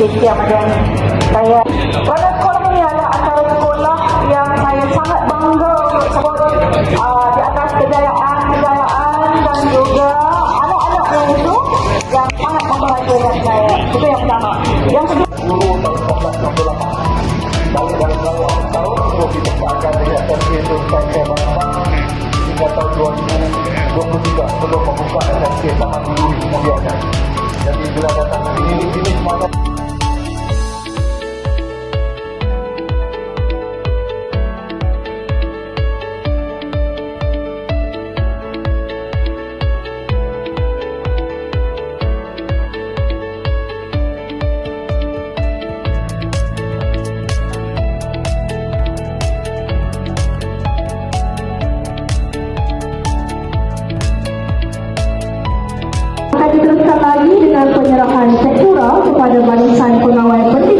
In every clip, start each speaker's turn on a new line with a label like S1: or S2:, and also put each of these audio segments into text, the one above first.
S1: yang macam saya pada sekolah ini adalah antara sekolah yang saya sangat bangga untuk sebut uh, di atas kejayaan-kejayaan dan juga anak-anak yang itu yang sangat membahagiakan saya. Itu yang pertama. Yang kedua,
S2: guru tahun 1968 balik dalam lawak tahun itu kita akan lihat SMK itu sampai mana hingga tahun 2023 sebelum membuka SMK Taman Duri kemudiannya jadi bila datang ke sini ini semangat
S3: penyerahan sekura kepada Barisan Pengawal Pendidikan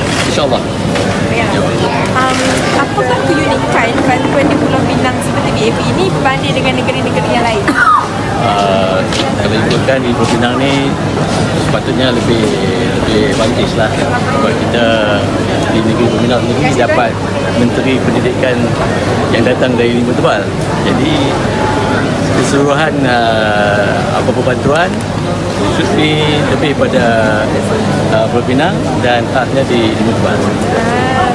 S4: InsyaAllah.
S5: Ya. Um, apakah keunikan bantuan di Pulau Pinang seperti BAP ini berbanding dengan negeri-negeri yang lain?
S4: Uh, kalau ikutkan di Pulau Pinang ni sepatutnya lebih lebih advantage lah sebab kita di negeri Pulau Pinang ni dapat menteri pendidikan yang datang dari lima tebal jadi keseluruhan uh, apa-apa bantuan should lebih pada uh, Pulau Pinang dan khasnya di lima tebal
S5: Ah,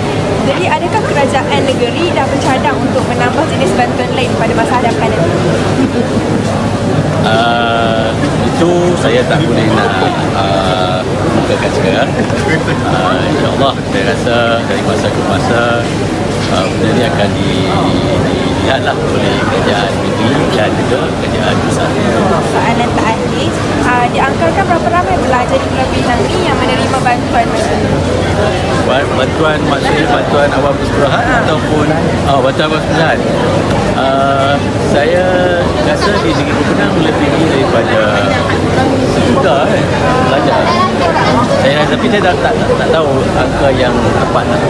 S5: jadi adakah kerajaan negeri dah bercadang untuk menambah jenis bantuan lain pada masa hadapan nanti?
S4: uh, itu saya tak boleh nak uh, bukakan sekarang uh, InsyaAllah saya rasa dari masa ke masa uh, benda ni akan di, dilihatlah oleh kerajaan negeri dan juga kerajaan pusat
S5: soalan terakhir uh, diangkarkan berapa ramai pelajar di Pulau Pinang ni yang menerima bantuan macam
S4: bantuan maksudnya bantuan awam persekutuan ataupun oh, bantuan awam persekutuan uh, saya rasa di negeri Penang lebih daripada sejuta kan pelajar saya rasa tapi saya tak, tak, tak, tak tahu angka yang tepat lah.